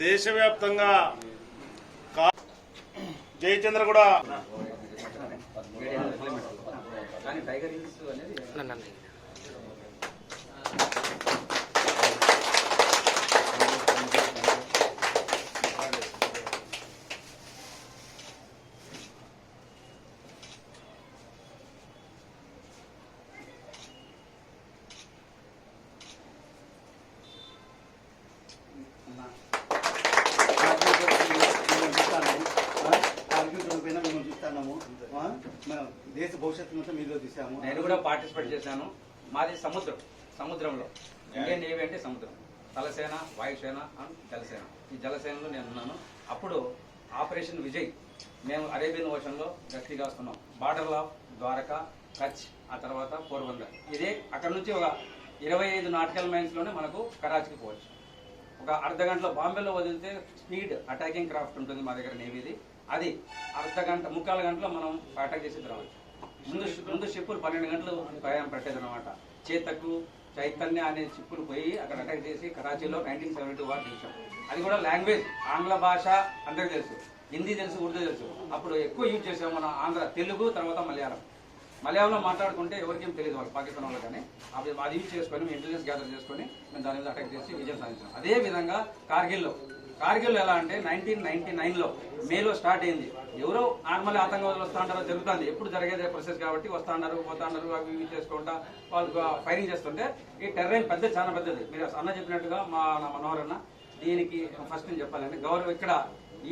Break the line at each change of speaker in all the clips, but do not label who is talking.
దేశవ్యాప్తంగా కా- జయచంద్ర కూడా
కానీ టైగర్ హిల్స్ అనేది
మేము చూస్తున్నాము ఆ? మన దేశ భవిష్యత్తు మొత్తం మీలో తీసాము
నేను కూడా పార్టిసిపేట్ చేశాను. మాది సముద్రం సముద్రంలో. ఇండియన్ నేవీ అంటే సముద్రం. తలసేన వాయుసేన అండ్ జలసేన. ఈ జలసేనలో నేను ఉన్నాను. అప్పుడు ఆపరేషన్ విజయ్ మేము అరేబియన్ ఓషన్లో గట్టిగా వస్తున్నాం బార్డర్ ఆఫ్ ద్వారకా కచ్ ఆ తర్వాత పోర్బందర్. ఇదే అక్కడ నుంచి ఒక ఇరవై ఐదు నాటికల్ మైన్స్లోనే మనకు కరాచీకి పోవచ్చు. ఒక అర్ధ గంటలో బాంబేలో వదిలితే స్పీడ్ అటాకింగ్ క్రాఫ్ట్ ఉంటుంది మా దగ్గర నేవీది అది అర్ధ గంట ముక్కాలు గంటలో మనం అటాక్ చేసి రావచ్చు ముందు ముందు షిప్పులు పన్నెండు గంటలు ప్రయాణం పెట్టేది అనమాట చేతకు చైతన్య అనే షిప్పులు పోయి అక్కడ అటాక్ చేసి కరాచీలో నైన్టీన్ సెవెంటీ టూ వార్ చూసాం అది కూడా లాంగ్వేజ్ ఆంగ్ల భాష అందరికీ తెలుసు. హిందీ తెలుసు ఉర్దూ తెలుసు. అప్పుడు ఎక్కువ యూజ్ చేసాం మన ఆంధ్ర తెలుగు తర్వాత మలయాళం. మలయాళంలో మాట్లాడుకుంటే ఎవరికేం తెలియదు వాళ్ళు పాకిస్తాన్ వాళ్ళు కానీ. అది అది యూజ్ చేసుకొని మేము ఇంటెలిజెన్స్ గ్యాదర్ చేసుకొని మేము దాని మీద అటాక్ చేసి విజయం సాధించాం. అదే విధంగా కార్గిల్లో. కార్గిల్ ఎలా అంటే నైన్టీన్ నైన్టీ నైన్లో మేలో స్టార్ట్ అయింది. ఎవరో నార్మల్ ఆతంకవాదులు వస్తా ఉంటారో జరుగుతుంది. ఎప్పుడు జరిగేదే ప్రాసెస్ కాబట్టి వస్తా ఉన్నారు పోతా ఉన్నారు అవి ఇవి చేసుకుంటా వాళ్ళు ఫైరింగ్ చేస్తుంటే ఈ టెర్రైన్ పెద్ద చాలా పెద్దది. మీరు అన్న చెప్పినట్టుగా మా నా దీనికి ఫస్ట్ నేను చెప్పాలండి గౌరవం ఇక్కడ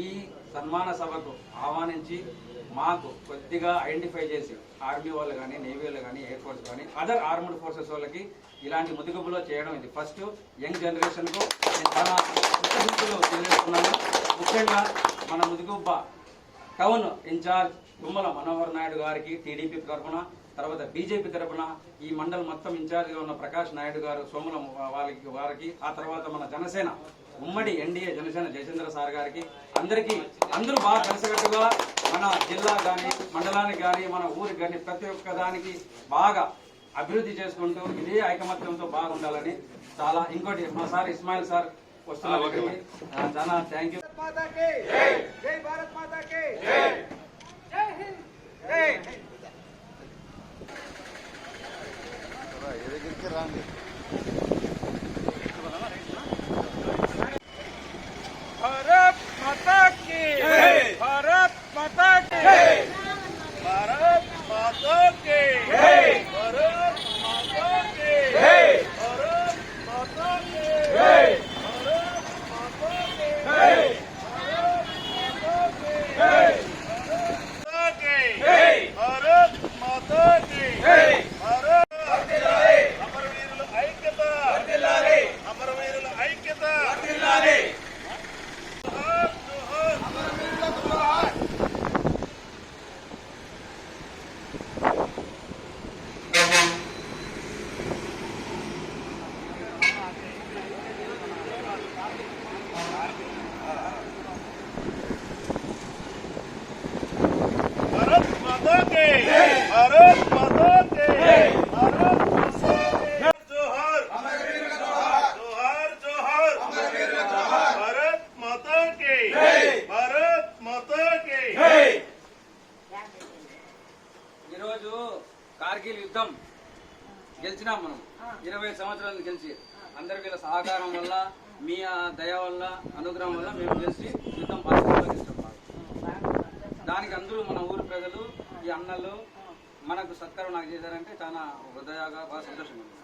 ఈ సన్మాన సభకు ఆహ్వానించి మాకు కొద్దిగా ఐడెంటిఫై చేసి ఆర్మీ వాళ్ళు కానీ నేవీ వాళ్ళు కానీ ఎయిర్ ఫోర్స్ కానీ అదర్ ఆర్మ్డ్ ఫోర్సెస్ వాళ్ళకి ఇలాంటి ముదుగుబులో చేయడం ఇది. ఫస్ట్ యంగ్ జనరేషన్కు నేను చాలా తెలియజేస్తున్నాను. ముఖ్యంగా మన Mudigubba town in charge Tummala Manohar Naidu గారికి టీడీపీ తరఫున తర్వాత బీజేపీ తరఫున ఈ మండలం మొత్తం ఇన్ఛార్జ్గా ఉన్న ప్రకాష్ నాయుడు గారు సోముల వారికి వారికి ఆ తర్వాత మన జనసేన ఉమ్మడి ఎన్డీఏ జనసేన జయచంద్ర సార్ గారికి అందరికీ అందరూ బాగా కలిసికట్టుగా మన జిల్లా కానీ మండలానికి కానీ మన ఊరికి కానీ ప్రతి ఒక్క దానికి బాగా అభివృద్ధి చేసుకుంటూ ఇదే ఐకమత్యంతో బాగుండాలని చాలా ఇంకోటి మా సార్ ఇస్మాయిల్ సార్ వస్తున్నారు చాలా థ్యాంక్ యూ ఈరోజు కార్గిల్ యుద్ధం గెలిచినాం మనం ఇరవై సంవత్సరాలు గెలిచి అందరి వీళ్ళ సహకారం వల్ల మీ ఆ దయ వల్ల అనుగ్రహం వల్ల మేము గెలిచి యుద్ధం పాల్గొనలో గెలిచాం దానికి అందరూ మన ఊరు ప్రజలు ఈ అన్నలు మనకు సత్కారం నాకు చేశారంటే చాలా హృదయగా బాగా సంతోషంగా ఉంది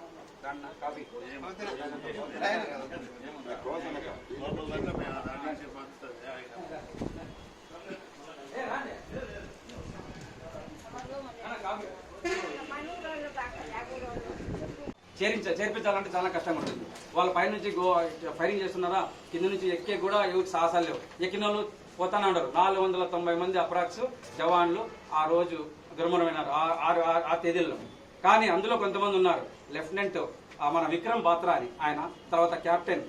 దాన్ని చేరించ చేర్పించాలంటే చాలా కష్టంగా ఉంటుంది వాళ్ళ పైనుంచి గో ఫైరింగ్ చేస్తున్నారా కింద నుంచి ఎక్కే కూడా ఎవరికి సాహసాలు లేవు. ఎక్కిన వాళ్ళు పోతానే ఉండరు. నాలుగు వందల తొంభై మంది అప్రాక్స్ జవాన్లు ఆ రోజు దుర్మరణమైనారు ఆ- తేదీల్లో. కానీ అందులో కొంతమంది ఉన్నారు. లెఫ్టినెంట్ మన విక్రమ్ బాత్రా అని ఆయన తర్వాత కెప్టెన్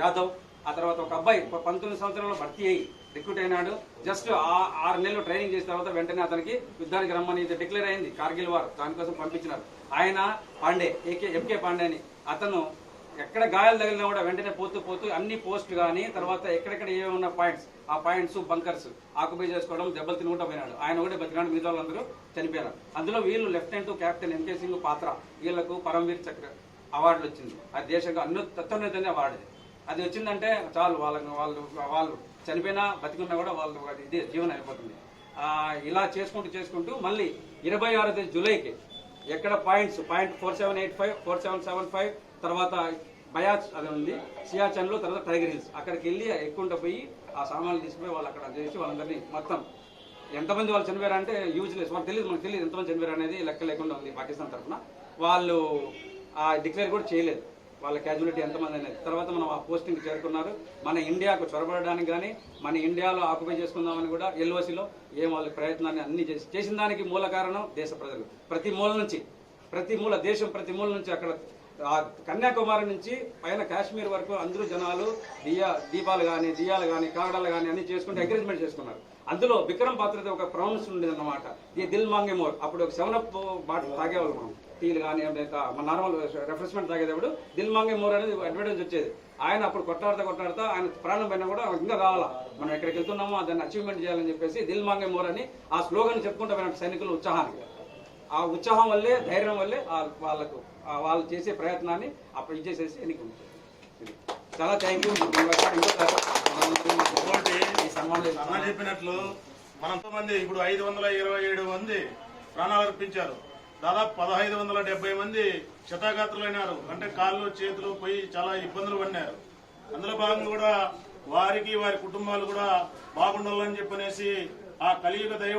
యాదవ్ ఆ తర్వాత ఒక అబ్బాయి పంతొమ్మిది సంవత్సరాల్లో భర్తీ అయ్యి రిక్రూట్ అయినాడు. జస్ట్ ఆ ఆరు నెలలు ట్రైనింగ్ చేసిన తర్వాత వెంటనే అతనికి యుద్ధానికి రమ్మని డిక్లేర్ అయింది. కార్గిల్ వార్ దానికోసం పంపించినారు. ఆయన పాండే ఏకే ఎంకే పాండే అని. అతను ఎక్కడ గాయాలు తగిలినా కూడా వెంటనే పోతూ పోతూ అన్ని పోస్ట్ కానీ తర్వాత ఎక్కడెక్కడ ఏమన్నా పాయింట్స్ ఆ పాయింట్స్ బంకర్స్ ఆక్యుపై చేసుకోవడం దెబ్బలు తినుకుంటూ పోయినాడు. ఆయన కూడా బతికినాడు మిగతా వాళ్ళందరూ చనిపోయారు అందులో వీళ్ళు లెఫ్టినెంట్ కెప్టెన్ ఎంకే సింగ్ పాత్ర. వీళ్ళకు పరమవీర్ చక్ర అవార్డులు వచ్చింది. అది దేశంగా అన్ను తత్వనేతనే అవార్డు. అది వచ్చిందంటే చాలు వాళ్ళకి వాళ్ళు వాళ్ళు చనిపోయినా బతికున్నా కూడా వాళ్ళు వాడి ఇదే జీవనం అయిపోతుంది. ఇలా చేసుకుంటూ చేసుకుంటూ మళ్ళీ ఇరవై ఆరు తేదీ జూలైకి ఎక్కడ points? Point four seven eight five four seven seven five తర్వాత బయాచ్ అది ఉంది సియాచన్లో తర్వాత టైగర్ హిల్స్. అక్కడికి వెళ్ళి ఎక్కుంట పోయి ఆ సామాన్లు తీసుకుపోయి వాళ్ళు అక్కడ చేసి వాళ్ళందరినీ మొత్తం ఎంతమంది వాళ్ళు చనిపోయారు అంటే యూజ్లెస్ వాళ్ళకి తెలియదు మనకు తెలియదు ఎంతమంది చనిపోయారు అనేది లెక్క లేకుండా ఉంది పాకిస్తాన్ తరఫున. వాళ్ళు ఆ డిక్లేర్ కూడా చేయలేదు. వాళ్ళ క్యాజువలిటీ ఎంతమంది అనేది. తర్వాత మనం ఆ పోస్టింగ్ చేరుకున్నారు. మన ఇండియాకు చొరబడడానికి కానీ మన ఇండియాలో ఆక్యుపై చేసుకుందామని కూడా ఎల్ఓసిలో ఏం వాళ్ళ ప్రయత్నాన్ని అన్ని చేసి చేసిన దానికి మూల కారణం దేశ ప్రజలు. ప్రతి మూల నుంచి ప్రతి మూల దేశం ప్రతి మూల నుంచి అక్కడ కన్యాకుమారి నుంచి పైన కాశ్మీర్ వరకు అందరూ జనాలు దియా దీపాలు కానీ దియాలు కానీ కాగడాలు కానీ అన్ని చేసుకుంటే అగ్రిమెంట్ చేసుకున్నారు. అందులో విక్రమ్ పాత్రది ఒక ప్రామిస్ ఉండేది అన్నమాట ఈ దిల్ మాంగే మోర్. అప్పుడు ఒక సెవెన్ అప్ బాటిల్ తాగేవాళ్ళు మనం. టీలు కానీ మన నార్మల్ రిఫ్రెష్మెంట్ తాగేటప్పుడు దిల్ మాంగే మోర్ అనేది అడ్వర్టైజ్ వచ్చేది. ఆయన అప్పుడు కొట్టాడుతా కొట్టాడుతా ఆయన ప్రాణం పైన కూడా ఇంకా కావాలా? మనం ఎక్కడికి వెళ్తున్నామో దాన్ని అచీవ్మెంట్ చేయాలని చెప్పేసి దిల్ మాంగే మోర్ అని ఆ స్లోగన్ చెప్పుకుంటూ పోయిన సైనికుల ఉత్సాహానికి. ఆ ఉత్సాహం వల్లే ధైర్యం వల్లే వాళ్ళకు వాళ్ళు చేసే ప్రయత్నాన్ని అప్పుడు ఇచ్చేసేసి ఎన్నిక చాలా థ్యాంక్ యూ
చెప్పినట్లు మనం మంది ఇప్పుడు ఐదు వందల ఇరవై ఏడు మంది ప్రాణాలు అర్పించారు. దాదాపు పదహైదు వందల డెబ్బై మంది క్షతాగాత్రులైనారు అంటే కాళ్ళు చేతులు పోయి చాలా ఇబ్బందులు పడినారు. అందులో భాగంగా కూడా వారికి వారి కుటుంబాలు కూడా బాగుండాలని చెప్పనేసి ఆ కలియుగ దైవ